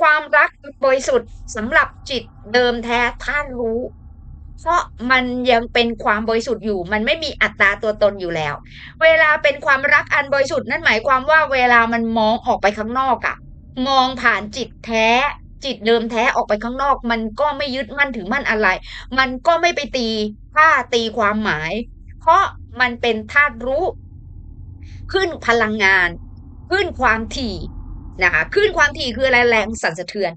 ความรักบริสุทธิ์สำหรับจิตเดิมแท้ท่านรู้ เพราะมันยังเป็นความบริสุทธิ์อยู่ มันไม่มีอัตราตัวตนอยู่แล้ว เวลาเป็นความรักอันบริสุทธิ์นั่นหมายความว่าเวลามันมองออกไปข้างนอกอะมองผ่านจิตแท้จิตเดิมแท้ออกไปข้างนอก มันก็ไม่ยึดมั่นถือมั่นอะไร มันก็ไม่ไปตีค่าตีความหมาย เพราะมันเป็นธาตุรู้ ขึ้นพลังงาน ขึ้นความถี่ นะคะขึ้นความถี่คืออะไรแรงสั่นสะเทือน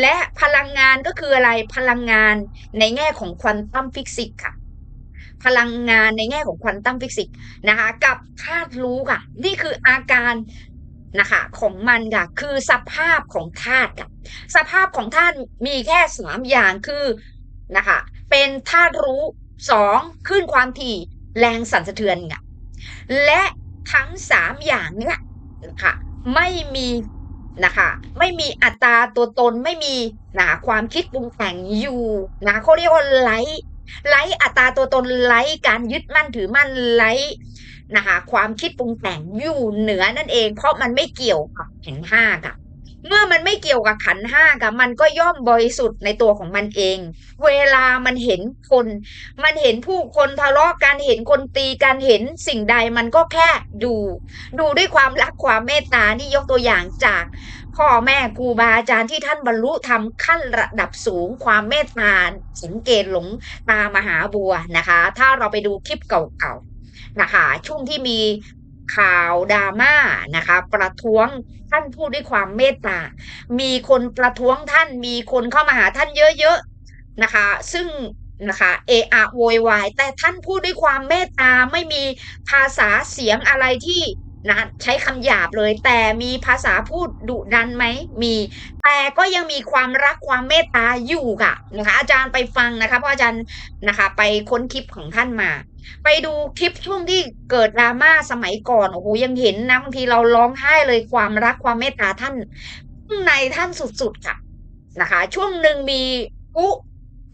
และพลังงานก็คืออะไรพลังงานในแง่ของควอนตัมฟิสิกส์ค่ะ พลังงานในแง่ของควอนตัมฟิสิกส์นะคะกับธาตุรู้ค่ะ นี่คืออาการนะคะของมันค่ะคือสภาพของธาตุค่ะสภาพของธาตุมีแค่สามอย่างคือนะคะเป็นธาตุรู้สองขึ้นความถี่แรงสั่นสะเทือนค่ะและทั้งสามอย่างเนี้ยนะคะ ไม่มีนะคะไม่มีอัตราตัวตนไม่มีนะความคิดปรุงแต่งอยู่นะเขาเรียกว่าไร้ไร้อัตราตัวตนไร้การยึดมั่นถือมั่นไร้นะคะความคิดปรุงแต่งอยู่เหนือนั่นเอง เพราะมันไม่เกี่ยวกับเห็นห้ากับ เมื่อมันไม่เกี่ยวกับขันห้ากับมันก็ย่อมบริสุทธิ์ในตัวของมันเอง เวลามันเห็นคน มันเห็นผู้คนทะเลาะกันเห็นคนตีกันเห็นสิ่งใดมันก็แค่ดู ดูด้วยความรักความเมตตานี่ยกตัวอย่างจากพ่อแม่ครูบาอาจารย์ที่ท่านบรรลุธรรมขั้นระดับสูงความเมตตาสังเกตหลงตามหาบัวนะคะ ถ้าเราไปดูคลิปเก่าๆนะคะ ช่วงที่มีข่าวดราม่านะคะ ประท้วง ท่านพูดด้วยความเมตตา มีคนประท้วงท่าน มีคนเข้ามาหาท่านเยอะๆนะคะ ซึ่งนะคะเออะโวยวายแต่ท่านพูดด้วยความเมตตาไม่มีภาษาเสียงอะไรที่ นะใช้คำหยาบเลย แต่มีภาษาพูดดุดันไหมมี แต่ก็ยังมีความรักความเมตตาอยู่ค่ะนะคะ อาจารย์ไปฟังนะคะเพราะอาจารย์นะคะ ไปค้นคลิปของท่านมา ไปดูคลิปช่วงที่เกิดดราม่าสมัยก่อนโอ้โหยังเห็นนะบางทีเราร้องไห้เลยความรักความเมตตาท่านในท่านสุดๆค่ะนะคะ ช่วงหนึ่งมีอุ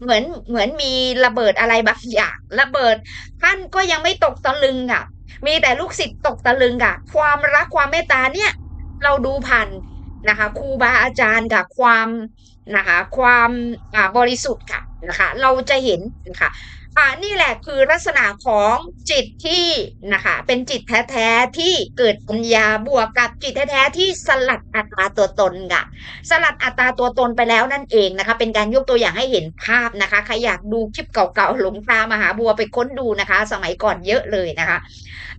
เหมือนเหมือนมีระเบิดอะไรบางอย่างระเบิดท่านก็ยังไม่ตกตะลึงค่ะ มีแต่ลูกศิษย์ตกตะลึงค่ะความรักความเมตตาเนี่ย เราดูผ่านนะคะครูบาอาจารย์กับความนะคะความบริสุทธิ์ค่ะนะคะเราจะเห็นนะคะอ่านี่แหละคือลักษณะของจิตที่นะคะเป็นจิตแท้ๆที่เกิดปัญญาบวกกับจิตแท้ๆที่สลัดอัตราตัวตนค่ะสลัดอัตราตัวตนไปแล้วนั่นเองนะคะเป็นการยกตัวอย่างให้เห็นภาพนะคะใครอยากดูคลิปเก่าๆหลงตามหาบัวไปค้นดูนะคะ สมัยก่อนเยอะเลยนะคะ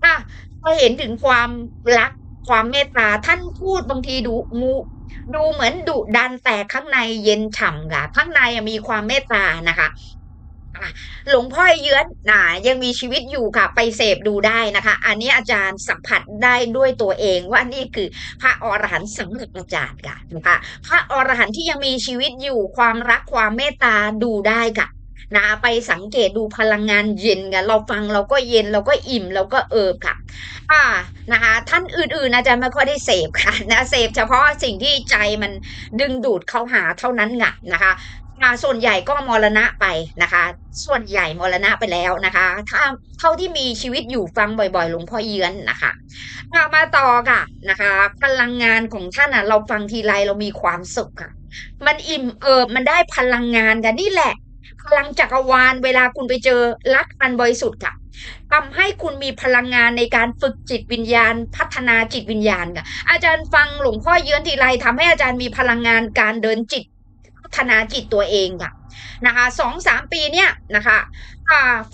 อะพอเห็นถึงความรักความเมตตาท่านพูดบางทีดูงูดูเหมือนดุดันแต่ข้างในเย็นฉ่ำค่ะ ข้างในมีความเมตตานะคะหลวงพ่อเยื้อนนะยังมีชีวิตอยู่ค่ะ ไปเสพดูได้นะคะ อันนี้อาจารย์สัมผัสได้ด้วยตัวเองว่านี่คือพระอรหันต์สำเร็จอาจารย์ค่ะนะคะพระอรหันต์ที่ยังมีชีวิตอยู่ความรักความเมตตาดูได้ค่ะ นะไปสังเกตดูพลังงานเย็นกันเราฟังเราก็เย็นเราก็อิ่มเราก็เอิบค่ะ อ่านะคะท่านอื่นๆอาจารย์ไม่ค่อยได้เสพค่ะนะเสพเฉพาะสิ่งที่ใจมันดึงดูดเข้าหาเท่านั้นไงนะคะส่วนใหญ่ก็มรณะไปนะคะ ส่วนใหญ่มรณะไปแล้วนะคะ ถ้าเท่าที่มีชีวิตอยู่ฟังบ่อยๆหลวงพ่อเยือนนะคะมาต่อค่ะนะคะพลังงานของท่านอะ เราฟังทีไรเรามีความสุขค่ะ มันอิ่มเอิบมันได้พลังงานกันนี่แหละ พลังจักรวาลเวลาคุณไปเจอรักอันบริสุทธิ์ค่ะทำให้คุณมีพลังงานในการฝึกจิตวิญญาณ พัฒนาจิตวิญญาณค่ะ อาจารย์ฟังหลวงพ่อเยือนทีไรทำให้อาจารย์มีพลังงานการเดินจิต พัฒนาจิตตัวเองค่ะนะคะสองสามปีเนี่ยนะคะ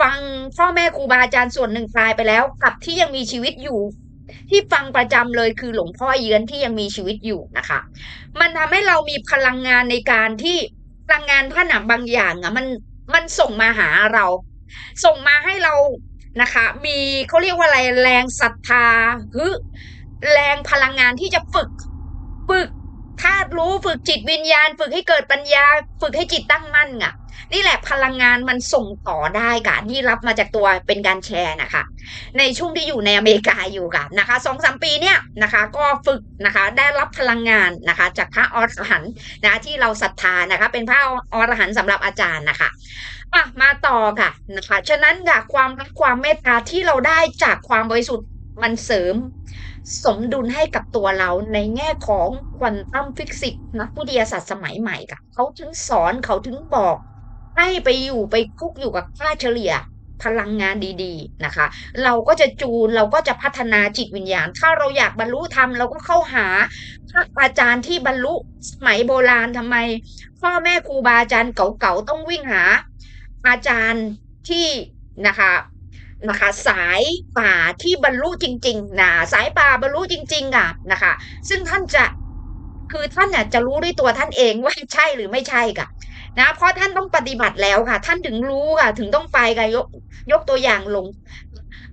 ฟังพ่อแม่ครูบาอาจารย์ส่วนหนึ่งตายไปแล้วกับที่ยังมีชีวิตอยู่ที่ฟังประจำเลยคือหลวงพ่อเยือนที่ยังมีชีวิตอยู่นะคะ มันทำให้เรามีพลังงานในการที่พลังงานท่านอะบางอย่างอะมัน มันส่งมาหาเรา ส่งมาให้เรานะคะ มีเขาเรียกว่าอะไรแรงศรัทธาฮึแรงพลังงานที่จะฝึก ฝึกธาตุรู้ฝึกจิตวิญญาณ ฝึกให้เกิดปัญญา ฝึกให้จิตตั้งมั่นอะ นี่แหละพลังงานมันส่งต่อได้ค่ะที่รับมาจากตัวเป็นการแชร์นะคะ ในช่วงที่อยู่ในอเมริกาอยู่ค่ะนะคะสองสามปีเนี่ยนะคะก็ฝึกนะคะได้รับพลังงานนะคะจากพระอรหันต์นะที่เราศรัทธานะคะเป็นพระอรหันต์สำหรับอาจารย์นะคะมามาต่อค่ะนะคะฉะนั้นค่ะความรักความเมตตาที่เราได้จากความบริสุทธิ์มันเสริมสมดุลให้กับตัวเราในแง่ของควอนตัมฟิสิกส์นักวิทยาศาสตร์สมัยใหม่ค่ะเขาถึงสอนเขาถึงบอก ให้ไปอยู่ไปคุกอยู่กับค่าเฉลี่ยพลังงานดีๆนะคะ เราก็จะจูนเราก็จะพัฒนาจิตวิญญาณ ถ้าเราอยากบรรลุธรรมเราก็เข้าหาพระอาจารย์ที่บรรลุสมัยโบราณทำไม พ่อแม่ครูบาอาจารย์เก่าๆต้องวิ่งหา อาจารย์ที่นะคะนะคะสายป่าที่บรรลุจริงๆนะสายป่าบรรลุจริง ๆอะนะคะ ซึ่งท่านจะคือท่านเนี่ยจะรู้ด้วยตัวท่านเองว่าใช่หรือไม่ใช่ค่ะ นะเพราะท่านต้องปฏิบัติแล้วค่ะ ท่านถึงรู้ค่ะ ถึงต้องไปค่ะยกยกตัวอย่างหลง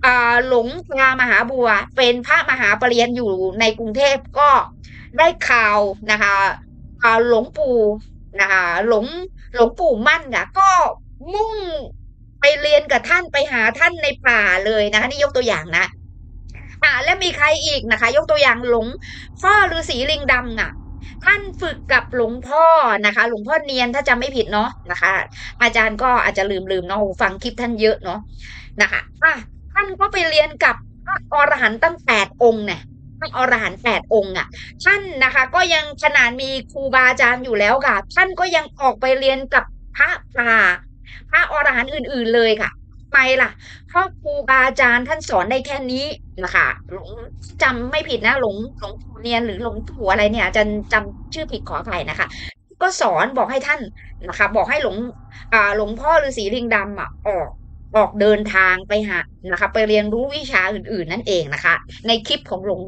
อ่าหลงพระมหาบัว เป็นพระมหาปรริญญาอยู่ในกรุงเทพก็ได้ข่าวนะคะหลวงปู่นะคะหลงหลวงปู่มั่นค่ะ ก็มุ่งไปเรียนกับท่านไปหาท่านในป่าเลยนะคะ นี่ยกตัวอย่างนะอ่าและมีใครอีกนะคะ ยกตัวอย่างหลวงพ่อฤาษีลิงดำอะ ท่านฝึกกับหลวงพ่อนะคะ หลวงพ่อเนียนถ้าจำไม่ผิดเนาะนะคะ อาจารย์ก็อาจจะลืมลืมเนาะฟังคลิปท่านเยอะเนาะนะคะอะท่านก็ไปเรียนกับอรหันต์ตั้งแปดองค์เนี่ยอรหันต์แปดองค์อะ ท่านนะคะ ก็ยังขนาดมีครูบาอาจารย์อยู่แล้วค่ะ ท่านก็ยังออกไปเรียนกับพระป่าพระอรหันต์อื่น ๆเลยค่ะ ไปล่ะ เพราะครูบาอาจารย์ท่านสอนได้แค่นี้นะคะหลวงจำไม่ผิดนะหลวงหลวงปู่เนียนหรือหลวงปู่อะไรเนี่ยอาจารย์จำชื่อผิดขออภัยนะคะ ก็สอนบอกให้ท่านนะคะ บอกให้หลวงอ่าหลวงพ่อฤาษีลิงดำอะออก ออกเดินทางไปหานะคะ ไปเรียนรู้วิชาอื่นๆ นั่นเองนะคะ ในคลิปของหลวง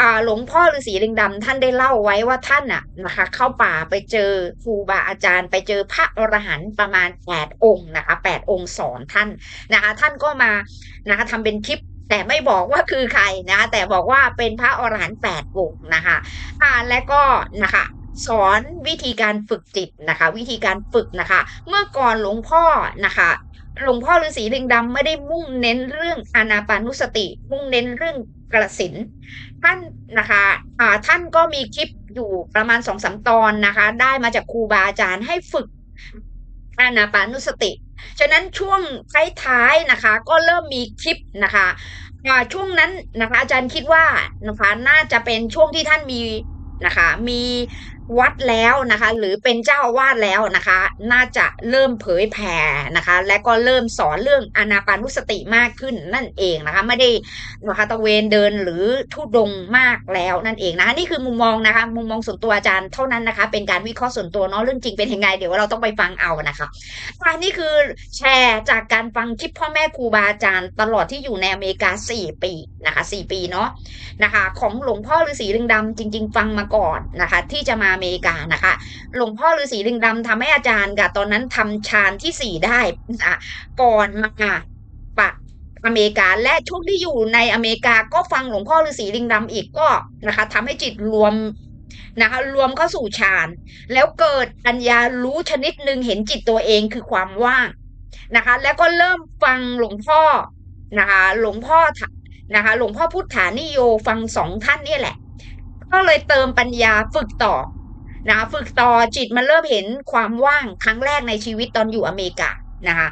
อ่าหลวงพ่อฤาษีลิงดำท่านได้เล่าไว้ว่าท่านอะนะคะ เข้าป่าไปเจอครูบาอาจารย์ ไปเจอพระอรหันต์ประมาณแปดองค์นะคะแปดองค์สอนท่านนะคะ ท่านก็มานะคะทำเป็นคลิปแต่ไม่บอกว่าคือใครนะะแต่บอกว่าเป็นพระอรหันต์แปดองค์นะคะอ่าและก็นะคะสอนวิธีการฝึกจิตนะคะ วิธีการฝึกนะคะ เมื่อก่อนหลวงพ่อนะคะ หลวงพ่อฤาษีลิงดำไม่ได้มุ่งเน้นเรื่องอานาปานุสติ มุ่งเน้นเรื่องกระสินท่านนะคะอ่าท่านก็มีคลิปอยู่ประมาณสองสามตอนนะคะ ได้มาจากครูบาอาจารย์ให้ฝึกอานาปานุสติ ฉะนั้นช่วงท้ายๆนะคะ ก็เริ่มมีคลิปนะคะช่วงนั้นนะคะอาจารย์คิดว่านะคะน่าจะเป็นช่วงที่ท่านมีนะคะมี วัดแล้วนะคะ หรือเป็นเจ้าวาสแล้วนะคะ น่าจะเริ่มเผยแผ่นะคะ และก็เริ่มสอนเรื่องอนาปานุสติมากขึ้นนั่นเองนะคะ ไม่ได้นะคะตะเวนเดินหรือทุดงมากแล้วนั่นเองนะคะนี่คือมุมมองนะคะ มุมมองส่วนตัวอาจารย์เท่านั้นนะคะ เป็นการวิเคราะห์ส่วนตัวเนาะเรื่องจริงเป็นยังไงเดี๋ยวเราต้องไปฟังเอานะคะอันนี้คือแชร์จากการฟังคลิปพ่อแม่ครูบาอาจารย์ ตลอดที่อยู่ในอเมริกา 4 ปีนะคะ 4 ปีเนาะนะคะ ของหลวงพ่อฤาษีลิงดำจริง ๆ ฟังมาก่อนนะคะ ที่จะมาเมริกานะคะ หลวงพ่อฤาษีลิงดำทำให้อาจารย์กับตอนนั้นทำฌานที่สี่ได้อะก่อนมาปะอเมริกาและช่วงที่อยู่ในอเมริกาก็ฟังหลวงพ่อฤาษีลิงดำอีกก็นะคะทำให้จิตรวมนะคะรวมเข้าสู่ฌานแล้วเกิดปัญญารู้ชนิดหนึ่งเห็นจิตตัวเองคือความว่างนะคะ แล้วก็เริ่มฟังหลวงพ่อนะคะ หลวงพ่อนะคะ หลวงพ่อพุทธานิโยฟังสองท่านนี่แหละ ก็เลยเติมปัญญาฝึกต่อ นะคะฝึกต่อจิตมันเริ่มเห็นความว่างครั้งแรกในชีวิตตอนอยู่อเมริกานะคะ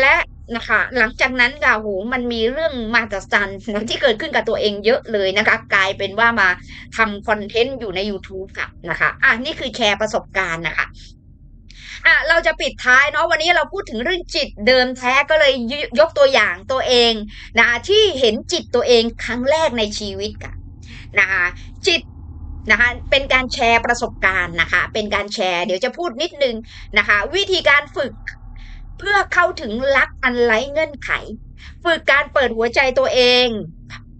และนะคะหลังจากนั้นค่ะโหมันมีเรื่องมาจันนที่เกิดขึ้นกับตัวเองเยอะเลยนะคะ กลายเป็นว่ามาทำคอนเทนต์อยู่ใน YouTube ค่ะนะคะอะนี่คือแชร์ประสบการณ์นะคะอะเราจะปิดท้ายเนาะวันนี้เราพูดถึงเรื่องจิตเดิมแท้ก็เลยยกตัวอย่างตัวเองนะที่เห็นจิตตัวเองครั้งแรกในชีวิตค่ะนะคะจิต นะคะเป็นการแชร์ประสบการณ์นะคะ เป็นการแชร์เดี๋ยวจะพูดนิดนึงนะคะ วิธีการฝึกเพื่อเข้าถึงรักอันไร้เงื่อนไข ฝึกการเปิดหัวใจตัวเอง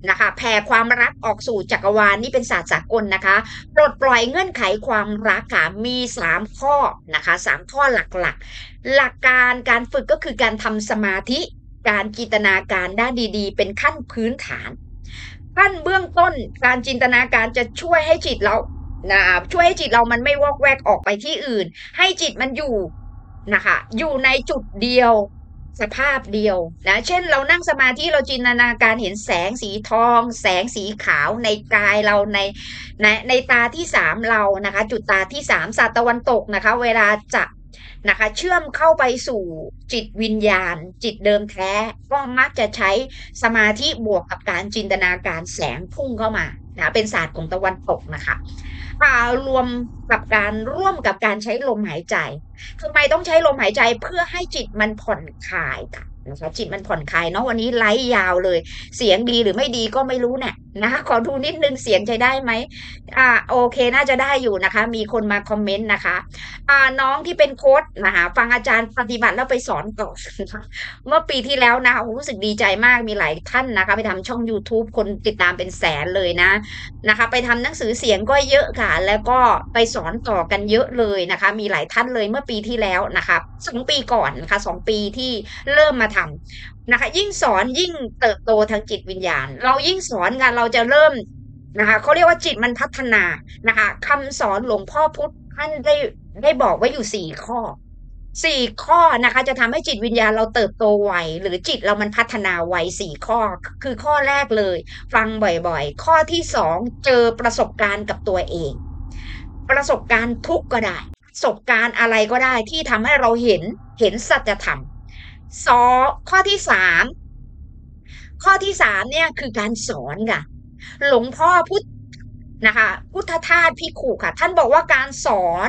นะคะแผ่ความรักออกสู่จักรวาลนี่เป็นศาสตร์สากลนะคะปลดปล่อยเงื่อนไขความรักค่ะมีสามข้อนะคะสามข้อหลักๆ หลักการการฝึกก็คือการทำสมาธิ การจินตนาการด้านดีๆ เป็นขั้นพื้นฐาน ขั้นเบื้องต้นการจินตนาการจะช่วยให้จิตเรานะช่วยให้จิตเรามันไม่วอกแวกออกไปที่อื่น ให้จิตมันอยู่นะคะ อยู่ในจุดเดียวสภาพเดียวนะ เช่นเรานั่งสมาธิเราจินตนาการเห็นแสงสีทอง แสงสีขาวในกายเราในในในตาที่สามเรานะคะ จุดตาที่สามศาสตร์ตะวันตกนะคะ เวลาจะ นะคะ เชื่อมเข้าไปสู่จิตวิญญาณ จิตเดิมแท้ ก็มักจะใช้สมาธิบวกกับการจินตนาการแสงพุ่งเข้ามานะเป็นศาสตร์ของตะวันตกนะคะรวมกับการร่วมกับการใช้ลมหายใจทำไมต้องใช้ลมหายใจเพื่อให้จิตมันผ่อนคลายค่ะ นะคะจิตมันผ่อนคลายเนาะวันนี้ไลฟ์ยาวเลย เสียงดีหรือไม่ดีก็ไม่รู้เนี่ยนะคะขอดูนิดนึงเสียงใช้ได้ไหมอ่าโอเคน่าจะได้อยู่นะคะ มีคนมาคอมเมนต์นะคะอ่าน้องที่เป็นโค้ดนะคะฟังอาจารย์ปฏิบัติแล้วไปสอนต่อเมื่อปีที่แล้วนะรู้สึกดีใจมากมีหลายท่านนะคะ ไปทำช่อง YouTube คนติดตามเป็นแสนเลยนะนะคะ ไปทำหนังสือเสียงก็เยอะค่ะ แล้วก็ไปสอนต่อกันเยอะเลยนะคะ มีหลายท่านเลยเมื่อปีที่แล้วนะคะสองปีก่อนนะคะสองปีที่เริ่มมาทำนะคะ ยิ่งสอนยิ่งเติบโตทางจิตวิญญาณ เรายิ่งสอนกันเราจะเริ่มนะคะเขาเรียกว่าจิตมันพัฒนานะคะคำสอนหลวงพ่อพุทธท่านได้ได้บอกไว้อยู่สี่ข้อสี่ข้อนะคะจะทำให้จิตวิญญาณเราเติบโตไวหรือจิตเรามันพัฒนาไวสี่ข้อ คือข้อแรกเลย ฟังบ่อยๆ ข้อที่สองเจอประสบการณ์กับตัวเอง ประสบการณ์ทุกก็ได้ ประสบการณ์อะไรก็ได้ที่ทำให้เราเห็นเห็นสัจธรรม สอข้อที่สามข้อที่สามเนี่ยคือการสอนค่ะ หลวงพ่อพุทธนะคะ พุทธทาสพี่ขู่ค่ะ ท่านบอกว่าการสอน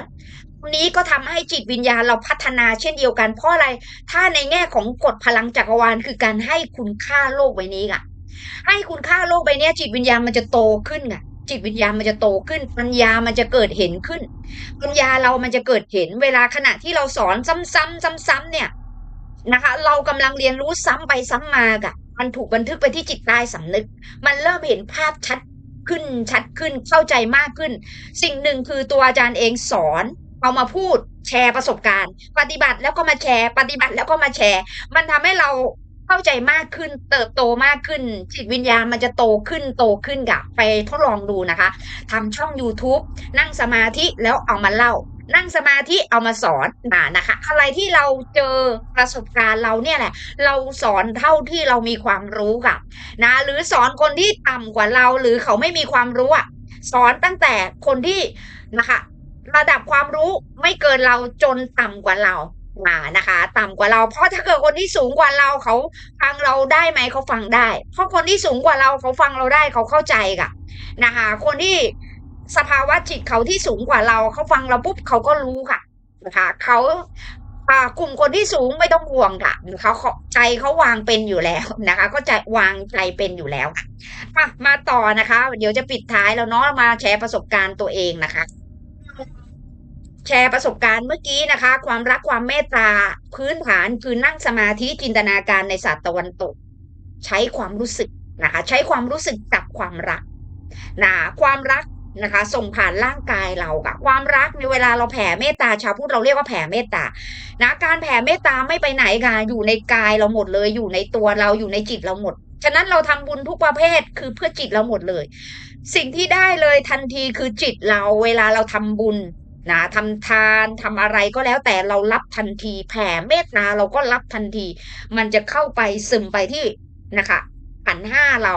นี้ก็ทำให้จิตวิญญาณเราพัฒนาเช่นเดียวกันเพราะอะไร ถ้าในแง่ของกฎพลังจักรวาลคือการให้คุณค่าโลกใบนี้ค่ะ ให้คุณค่าโลกใบนี้จิตวิญญาณมันจะโตขึ้นค่ะจิตวิญญาณมันจะโตขึ้น ปัญญามันจะเกิดเห็นขึ้น ปัญญาเรามันจะเกิดเห็น เวลาขณะที่เราสอนซ้ำๆซ้ำๆเนี่ย นะคะ เรากำลังเรียนรู้ซ้ำไปซ้ำมากะมันถูกบันทึกไปที่จิตใต้สำนึก มันเริ่มเห็นภาพชัดขึ้นชัดขึ้นเข้าใจมากขึ้น สิ่งหนึ่งคือตัวอาจารย์เองสอนเอามาพูดแชร์ประสบการณ์ ปฏิบัติแล้วก็มาแชร์ ปฏิบัติแล้วก็มาแชร์ มันทำให้เราเข้าใจมากขึ้น เติบโตมากขึ้น จิตวิญญาณมันจะโตขึ้นโตขึ้นกับไปทดลองดูนะคะทำช่อง YouTube นั่งสมาธิแล้วเอามาเล่า นั่งสมาธิเอามาสอนนะนะคะ อะไรที่เราเจอประสบการณ์เราเนี่ยแหละ เราสอนเท่าที่เรามีความรู้กับนะหรือสอนคนที่ต่ำกว่าเราหรือเขาไม่มีความรู้อะสอนตั้งแต่คนที่นะคะ ระดับความรู้ไม่เกินเราจนต่ำกว่าเรามานะคะ ต่ำกว่าเรา เพราะถ้าเกิดคนที่สูงกว่าเราเขาฟังเราได้ไหมเขาฟังได้ เพราะคนที่สูงกว่าเราเขาฟังเราได้เขาเข้าใจกับนะคะ คนที่ สภาวะจิตเขาที่สูงกว่าเราเขาฟังเราปุ๊บเขาก็รู้ค่ะนะคะเขากลุ่มคนที่สูงไม่ต้องห่วงค่ะเขาใจเขาวางเป็นอยู่แล้วนะคะ ก็ใจวางใจเป็นอยู่แล้วค่ะมาต่อนะคะ เดี๋ยวจะปิดท้ายแล้วเนาะมาแชร์ประสบการณ์ตัวเองนะคะ แชร์ประสบการณ์เมื่อกี้นะคะ ความรักความเมตตาพื้นฐานคือนั่งสมาธิจินตนาการในศาสตร์ตะวันตก ใช้ความรู้สึกนะคะ ใช้ความรู้สึกกับความรักนะความรัก นะคะ ส่งผ่านร่างกายเราค่ะความรักในเวลาเราแผ่เมตตาชาวพุทธเราเรียกว่าแผ่เมตตานะการแผ่เมตตาไม่ไปไหนค่ะอยู่ในกายเราหมดเลย อยู่ในตัวเราอยู่ในจิตเราหมด ฉะนั้นเราทำบุญทุกประเภทคือเพื่อจิตเราหมดเลย สิ่งที่ได้เลยทันทีคือจิตเราเวลาเราทำบุญนะทำทานทำอะไรก็แล้วแต่เรารับทันทีแผ่เมตตาเราก็รับทันที มันจะเข้าไปซึมไปที่นะคะขันห้าเรา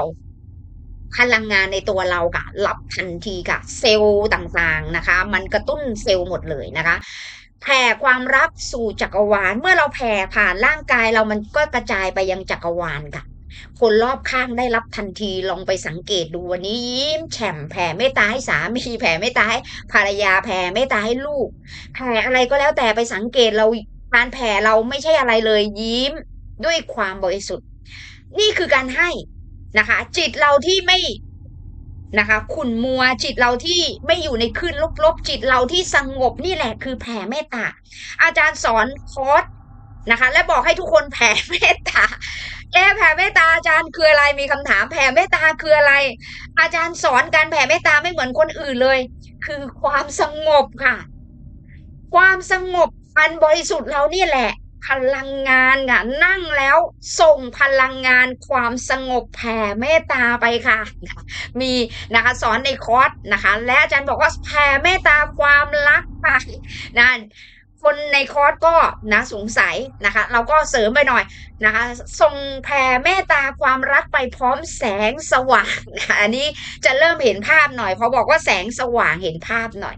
พลังงานในตัวเราค่ะรับทันทีค่ะเซลล์ต่างๆนะคะ มันกระตุ้นเซลล์หมดเลยนะคะแผ่ความรักสู่จักรวาล เมื่อเราแผ่ผ่านร่างกายเรามันก็กระจายไปยังจักรวาลค่ะคนรอบข้างได้รับทันทีลองไปสังเกตดูวันนี้ยิ้มแฉ่มแผ่เมตตาให้สามีแผ่เมตตาให้ภรรยาแผ่เมตตาให้ลูกแผ่อะไรก็แล้วแต่ไปสังเกตเราการแผ่เราไม่ใช่อะไรเลยยิ้มด้วยความบริสุทธิ์ นี่คือการให้ นะคะ จิตเราที่ไม่นะคะขุนมัวจิตเราที่ไม่อยู่ในคลื่นลบๆ จิตเราที่สงบนี่แหละคือแผ่เมตตาอาจารย์สอนคอร์สนะคะ และบอกให้ทุกคนแผ่เมตตาแกแผ่เมตตาอาจารย์คืออะไรมีคำถามแผ่เมตตาคืออะไร อาจารย์สอนการแผ่เมตตาไม่เหมือนคนอื่นเลย คือความสงบค่ะ ความสงบอันบริสุทธิ์เรานี่แหละ พลังงานค่ะนั่งแล้วส่งพลังงานความสงบแผ่เมตตาไปค่ะ มีนะคะสอนในคอร์สนะคะ และอาจารย์บอกว่าแผ่เมตตาความรักไปนะคนในคอร์สก็นะสงสัยนะคะ เราก็เสริมไปหน่อยนะคะส่งแผ่เมตตาความรักไปพร้อมแสงสว่างอันนี้จะเริ่มเห็นภาพหน่อยเพราะบอกว่าแสงสว่างเห็นภาพหน่อย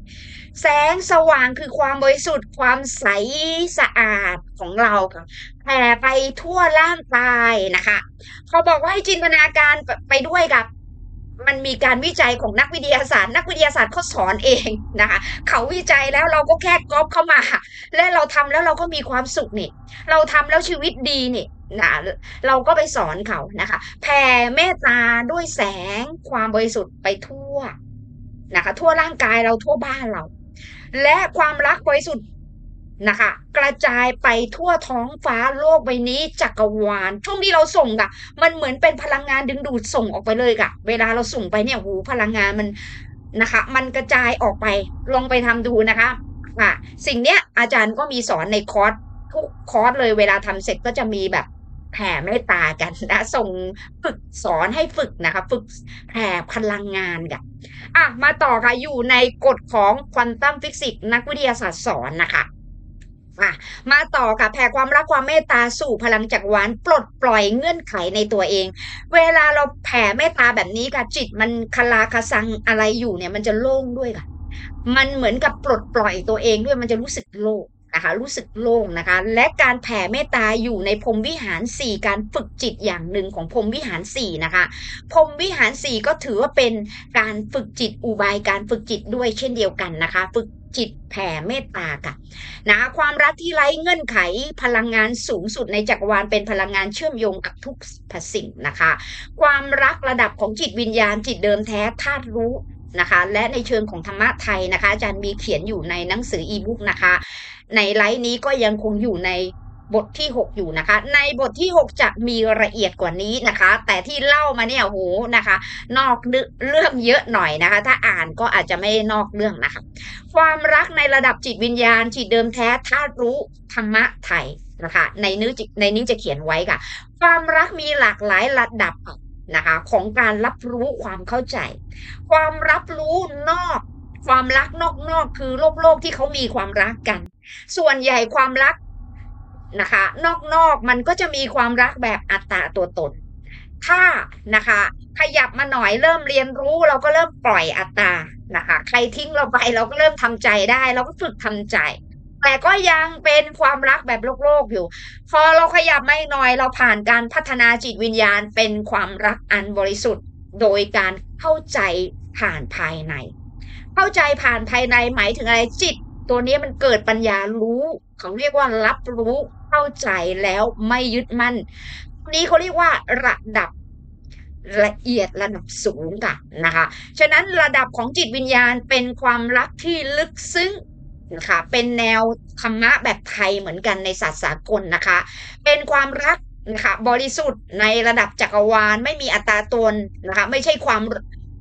แสงสว่างคือความบริสุทธิ์ความใสสะอาดของเราค่ะแผ่ไปทั่วร่างกายนะคะเขาบอกว่าให้จินตนาการไปด้วยกับมันมีการวิจัยของนักวิทยาศาสตร์ นักวิทยาศาสตร์เขาสอนเองนะคะเขาวิจัยแล้วเราก็แค่ก๊อปเข้ามา และเราทำแล้วเราก็มีความสุขนี่ เราทำแล้วชีวิตดีนี่นะเราก็ไปสอนเขานะคะแผ่เมตตาด้วยแสงความบริสุทธิ์ไปทั่วนะคะทั่วร่างกายเราทั่วบ้านเรา และความรักบริสุทธิ์นะคะ กระจายไปทั่วท้องฟ้าโลกใบนี้จักรวาลช่วงที่เราส่งอะมันเหมือนเป็นพลังงานดึงดูดส่งออกไปเลยกะเวลาเราส่งไปเนี่ยหูพลังงานมันนะคะ มันกระจายออกไปลองไปทำดูนะคะอะสิ่งเนี้ยอาจารย์ก็มีสอนในคอร์สทุกคอร์สเลยเวลาทำเสร็จก็จะมีแบบแผ่เมตตากันนะส่งฝึกสอนให้ฝึกนะคะ ฝึกแผ่พลังงานกัน อะมาต่อค่ะอยู่ในกฎของควอนตัมฟิสิกส์นักวิทยาศาสตร์สอนนะคะอะมาต่อค่ะแผ่ความรักความเมตตาสู่พลังจักรวาลปลดปล่อยเงื่อนไขในตัวเอง เวลาเราแผ่เมตตาแบบนี้ค่ะจิตมันคลาคาซังอะไรอยู่เนี่ยมันจะโล่งด้วยค่ะ มันเหมือนกับปลดปล่อยตัวเองด้วยมันจะรู้สึกโล่ง นะคะรู้สึกโล่งนะคะและการแผ่เมตตาอยู่ในพรมวิหารสี่การฝึกจิตอย่างหนึ่งของพรมวิหารสี่นะคะพรมวิหารสี่ก็ถือว่าเป็นการฝึกจิตอุบายการฝึกจิตด้วยเช่นเดียวกันนะคะ ฝึกจิตแผ่เมตตาค่ะนะความรักที่ไร้เงื่อนไขพลังงานสูงสุดในจักรวาลเป็นพลังงานเชื่อมโยงกับทุกสิ่งนะคะ ความรักระดับของจิตวิญญาณจิตเดิมแท้ธาตุรู้ นะคะ และในเชิงของธรรมะไทยนะคะ อาจารย์มีเขียนอยู่ในหนังสืออีบุ๊กนะคะ ในไลฟ์นี้ก็ยังคงอยู่ในบทที่ 6 อยู่นะคะ ในบทที่ 6 จะมีละเอียดกว่านี้นะคะ แต่ที่เล่ามาเนี่ยโหนะคะ นอกเรื่องเยอะหน่อยนะคะ ถ้าอ่านก็อาจจะไม่นอกเรื่องนะคะ ความรักในระดับจิตวิญญาณ จิตเดิมแท้ธาตุรู้ธรรมะไทยนะคะในนื้ในนี้จะเขียนไว้ค่ะ ความรักมีหลากหลายระดับ นะคะของการรับรู้ความเข้าใจ ความรับรู้นอก ความรักนอกนอกคือโลกโลกที่เขามีความรักกัน ส่วนใหญ่ความรักนะคะ นอกนอกมันก็จะมีความรักแบบอัตตาตัวตน ถ้านะคะ ขยับมาหน่อยเริ่มเรียนรู้เราก็เริ่มปล่อยอัตตานะคะ ใครทิ้งเราไปเราก็เริ่มทำใจได้ เราก็ฝึกทำใจ แต่ก็ยังเป็นความรักแบบโลกโลกอยู่ พอเราขยับไม่น่อยเราผ่านการพัฒนาจิตวิญญาณเป็นความรักอันบริสุทธิ์ โดยการเข้าใจผ่านภายใน เข้าใจผ่านภายในหมายถึงอะไรจิต ตัวนี้มันเกิดปัญญารู้เขาเรียกว่ารับรู้เข้าใจแล้วไม่ยึดมั่นนี้เขาเรียกว่าระดับละเอียดระดับสูงค่ะนะคะ ฉะนั้นระดับของจิตวิญญาณเป็นความรักที่ลึกซึ้ง คะเป็นแนวธรรมะแบบไทยเหมือนกันในศาสตร์สากลนะคะ เป็นความรักนะคะบริสุทธิ์ในระดับจักรวาลไม่มีอัตราตนนะคะไม่ใช่ความ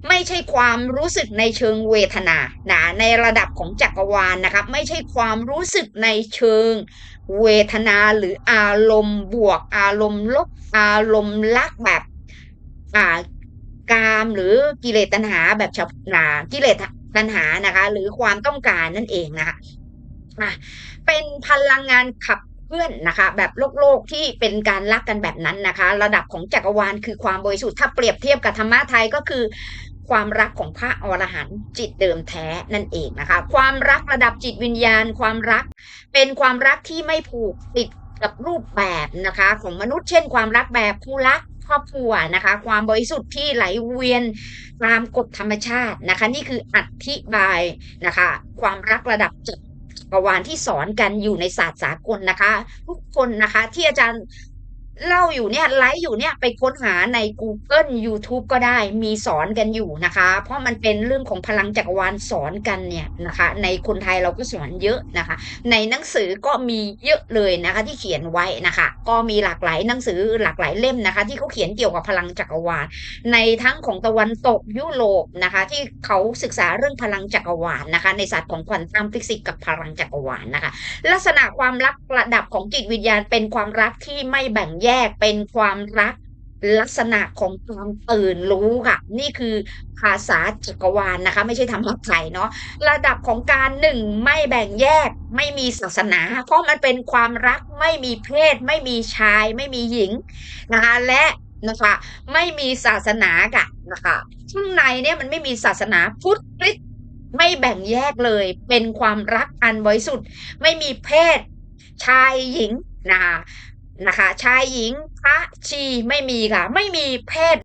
ไม่ใช่ความรู้สึกในเชิงเวทนานะในระดับของจักรวาลนะคะไม่ใช่ความรู้สึกในเชิงเวทนาหรืออารมณ์บวก อารมณ์ลบอารมณ์รักแบบอ่ากามหรือกิเลสตัณหาแบบฉับนากิเลส ตัณหานะคะ หรือความต้องการนั่นเองนะคะะเป็นพลังงานขับเคลื่อนนะคะ แบบโลกโลกที่เป็นการรักกันแบบนั้นนะคะ ระดับของจักรวาลคือความบริสุทธิ์ถ้าเปรียบเทียบกับธรรมะไทยก็คือความรักของพระอรหันต์จิตเดิมแท้นั่นเองนะคะ ความรักระดับจิตวิญญาณ ความรักเป็นความรักที่ไม่ผูกติดกับรูปแบบนะคะ ของมนุษย์เช่น ความรักแบบคู่รัก ครอบครัวนะคะ ความบริสุทธิ์ที่ไหลเวียนตามกฎธรรมชาตินะคะ นี่คืออธิบายนะคะ ความรักระดับจักรวาลที่สอนกันอยู่ในศาสตร์สากลนะคะ ทุกคนนะคะที่อาจารย์ เล่าอยู่เนี่ยไลฟ์อยู่เนี่ยไปค้นหาใน Google YouTube ก็ได้มีสอนกันอยู่นะคะ เพราะมันเป็นเรื่องของพลังจักรวาลสอนกันเนี่ยนะคะ ในคนไทยเราก็สอนเยอะนะคะ ในหนังสือก็มีเยอะเลยนะคะ ที่เขียนไว้นะคะ ก็มีหลากหลายหนังสือหลากหลายเล่มนะคะ ที่เขาเขียนเกี่ยวกับพลังจักรวาลในทั้งของตะวันตกยุโรปนะคะ ที่เขาศึกษาเรื่องพลังจักรวาลนะคะ ในศาสตร์ของควอนตัมฟิสิกส์กับพลังจักรวาลนะคะ ลักษณะความรักระดับของจิตวิญญาณเป็นความรักที่ไม่แบ่งแยกเป็นความรักลักษณะของความตื่นรู้ค่ะ นี่คือภาษาจักรวาลนะคะ ไม่ใช่ธรรมะไทยเนาะระดับของการหนึ่งไม่แบ่งแยกไม่มีศาสนา เพราะมันเป็นความรักไม่มีเพศ ไม่มีชาย ไม่มีหญิงนะคะและนะคะไม่มีศาสนาค่ะนะคะข้างในเนี่ยมันไม่มีศาสนาพุทธคริสต์ไม่แบ่งแยกเลยเป็นความรักอันบริสุทธิ์ไม่มีเพศชายหญิงนะคะ นะคะชายหญิงพระชีไม่มีค่ะ ไม่มีเพศ